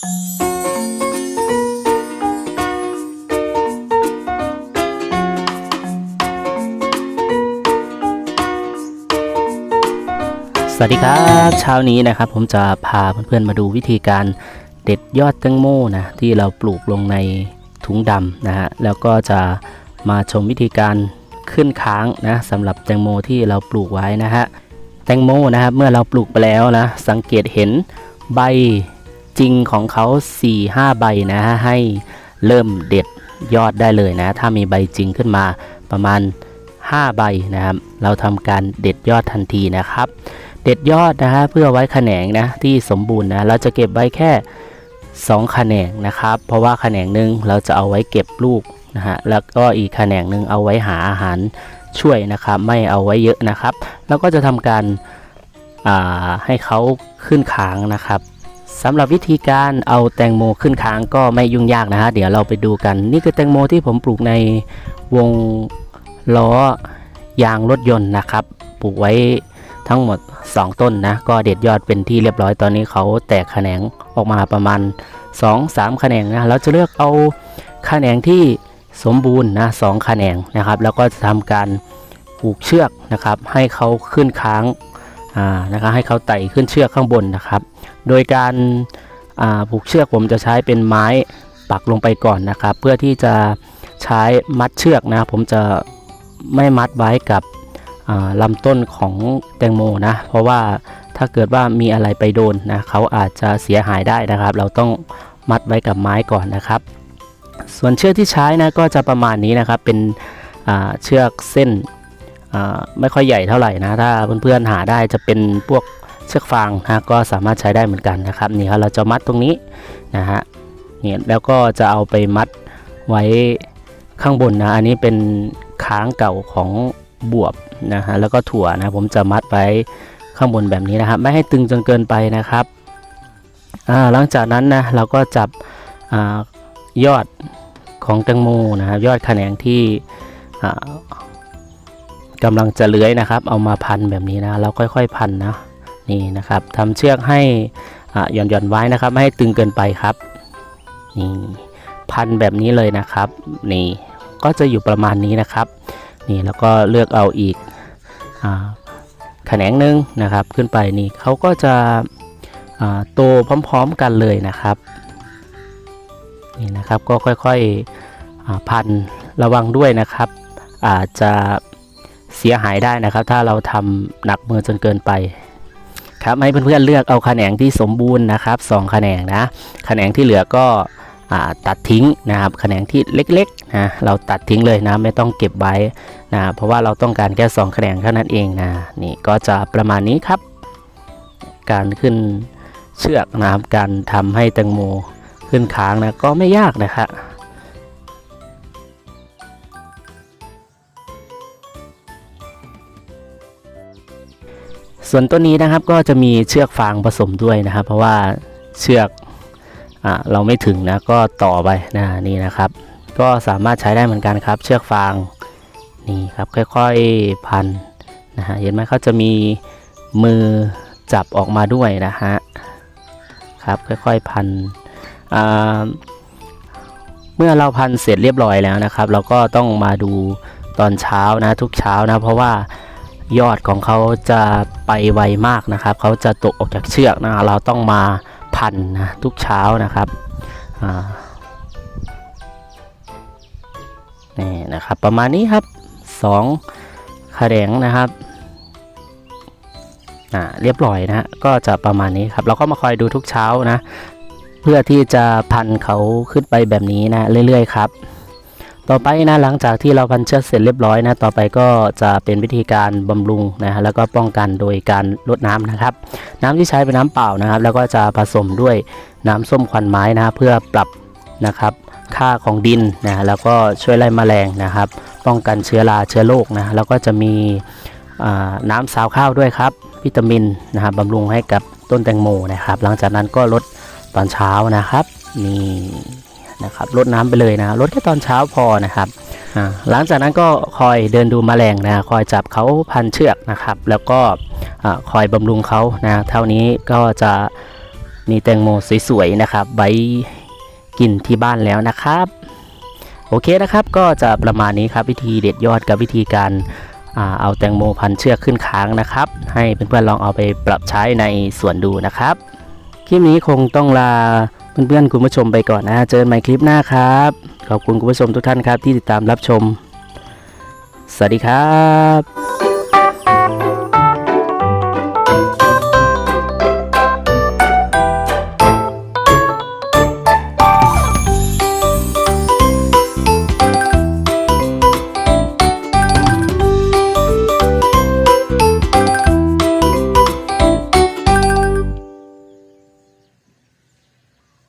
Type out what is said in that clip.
สวัสดีครับเช้านี้นะครับผมจะพาเพื่อนๆมาดูวิธีการเด็ดยอดแตงโมนะที่เราปลูกลงในถุงดำนะฮะแล้วก็จะมาชมวิธีการขึ้นค้างนะสำหรับแตงโมที่เราปลูกไว้นะฮะแตงโมนะครับเมื่อเราปลูกไปแล้วนะสังเกตเห็นใบ จริงของเขา4-5ใบนะฮะให้เริ่มเด็ดยอดได้เลยนะ ถ้ามีใบจริงขึ้นมาประมาณ 5 ใบนะครับ เราทำการเด็ดยอดทันทีนะครับ เด็ดยอดนะฮะเพื่อไว้แขนงนะที่สมบูรณ์นะเราจะเก็บไว้แค่2แขนงนะครับ เพราะว่าแขนงหนึ่งเราจะเอาไว้เก็บลูกนะฮะแล้วก็อีกแขนงหนึ่งเอาไว้หาอาหารช่วยนะครับ ไม่เอาไว้เยอะนะครับ แล้วก็จะทำการอ่าให้เขาขึ้นค้างนะครับ สำหรับวิธีการเอาแตงโมขึ้นค้างก็ไม่ยุ่งยากนะฮะ เดี๋ยวเราไปดูกัน นี่คือแตงโมที่ผมปลูกในวงล้อยางรถยนต์นะครับ ปลูกไว้ทั้งหมด 2 ต้นนะ ก็เด็ดยอดเป็นที่เรียบร้อยตอนนี้เขาแตกแขนงออกมาประมาณ 2-3 แขนงนะ เราจะเลือกเอาแขนงที่สมบูรณ์นะสองแขนงนะครับ แล้วก็จะทำการผูกเชือกนะครับ ให้เขาขึ้นค้าง อ่านะครับให้เขาไต่ขึ้นเชือกข้างบนนะครับ โดยการอ่าผูกเชือกผมจะใช้เป็นไม้ปักลงไปก่อนนะครับ เพื่อที่จะใช้มัดเชือกนะ ผมจะไม่มัดไว้กับลำต้นของแตงโมนะ เพราะว่าถ้าเกิดว่ามีอะไรไปโดนนะเขาอาจจะเสียหายได้นะครับ เราต้องมัดไว้กับไม้ก่อนนะครับ ส่วนเชือกที่ใช้นะก็จะประมาณนี้นะครับเป็นเชือกเส้น ไม่ค่อยใหญ่เท่าไหร่นะ ถ้าเพื่อนๆหาได้จะเป็นพวกเชือกฟางนะก็สามารถใช้ได้เหมือนกันนะครับนี่ครับเราจะมัดตรงนี้นะฮะนี่แล้วก็จะเอาไปมัดไว้ข้างบนนะอันนี้เป็นค้างเก่าของบวบนะฮะแล้วก็ถั่วนะผมจะมัดไว้ข้างบนแบบนี้นะครับ ไม่ให้ตึงจนเกินไปนะครับอ่าหลังจากนั้นนะเราก็จับอายอดของแตงโมนะครับยอดแขนงที่อ่า กำลังจะเลื้อยนะครับ เอามาพันแบบนี้นะเราค่อยๆพันนะนี่นะครับทำเชือกให้หย่อนหย่อนไว้นะครับ ไม่ให้ตึงเกินไปครับนี่พันแบบนี้เลยนะครับ นี่ก็จะอยู่ประมาณนี้นะครับ นี่แล้วก็เลือกเอาอีกอแขนงหนึ่งนะครับ ขึ้นไปนี่เขาก็จะโตพร้อมๆกันเลยนะครับนี่นะครับก็ค่อยๆอ่าพันระวังด้วยนะครับ อาจจะ เสียหายได้นะครับ ถ้าเราทำหนักมือจนเกินไป ครับให้เพื่อนๆเลือกเอาแขนงที่สมบูรณ์นะครับสองแขนงนะแขนงที่เหลือก็ตัดทิ้งนะครับแขนงที่เล็กๆนะเราตัดทิ้งเลยนะไม่ต้องเก็บไว้นะเพราะว่าเราต้องการแค่สองแขนงเท่านั้นเองนะนี่ก็จะประมาณนี้ครับ การขึ้นเชือกนะครับการทำให้แตงโมขึ้นค้างนะก็ไม่ยากนะครับ ส่วนตัวนี้นะครับก็จะมีเชือกฟางผสมด้วยนะครับ เพราะว่าเชือกอเราไม่ถึงนะก็ต่อไปนะนี่นะครับ ก็สามารถใช้ได้เหมือนกันครับ เชือกฟางนี่ครับค่อยๆพันนะฮะเห็นไหมเขาจะมีมือจับออกมาด้วยนะฮะครับค่อยๆพันเมื่อเราพันเสร็จเรียบร้อยแล้วนะครับ เราก็ต้องมาดูตอนเช้านะทุกเช้านะเพราะว่า ยอดของเขาจะไปไวมากนะครับ เขาจะตกออกจากเชือกนะ เราต้องมาพันนะทุกเช้านะครับนี่นะครับ ประมาณนี้ครับสองขแขงนะครับอ่าเรียบร้อยนะก็จะประมาณนี้ครับ เราก็มาคอยดูทุกเช้านะ เพื่อที่จะพันเขาขึ้นไปแบบนี้นะเรื่อยๆครับ ต่อไปนะหลังจากที่เราพันเชือกเสร็จเรียบร้อยนะต่อไปก็จะเป็นวิธีการบำรุงนะฮะแล้วก็ป้องกันโดยการลดน้ำนะครับ น้ำที่ใช้เป็นน้ำเปล่านะครับ แล้วก็จะผสมด้วยน้ำส้มควันไม้นะเพื่อปรับนะครับค่าของดินนะฮะแล้วก็ช่วยไล่แมลงนะครับ ป้องกันเชื้อราเชื้อโรคนะแล้วก็จะมีอ่าน้ำสาวข้าวด้วยครับ วิตามินนะครับบำรุงให้กับต้นแตงโมนะครับ หลังจากนั้นก็ลดตอนเช้านะครับนี่ นะครับลดน้ำไปเลยนะลดแค่ตอนเช้าพอนะครับหลังจากนั้นก็คอยเดินดูแมลงนะคอยจับเขาพันเชือกนะครับ แล้วก็คอยบำรุงเขานะเท่านี้ก็จะมีแตงโมสวยๆนะครับไว้กินที่บ้านแล้วนะครับ โอเคนะครับก็จะประมาณนี้ครับวิธีเด็ดยอดกับวิธีการเอาแตงโมพันเชือกขึ้นค้างนะครับ ให้เพื่อนๆลองเอาไปปรับใช้ในสวนดูนะครับ คลิปนี้คงต้องลาเพื่อนๆคุณผู้ชมไปก่อนนะ เจอกันใหม่คลิปหน้าครับ ขอบคุณคุณผู้ชมทุกท่านครับที่ติดตามรับชม สวัสดีครับ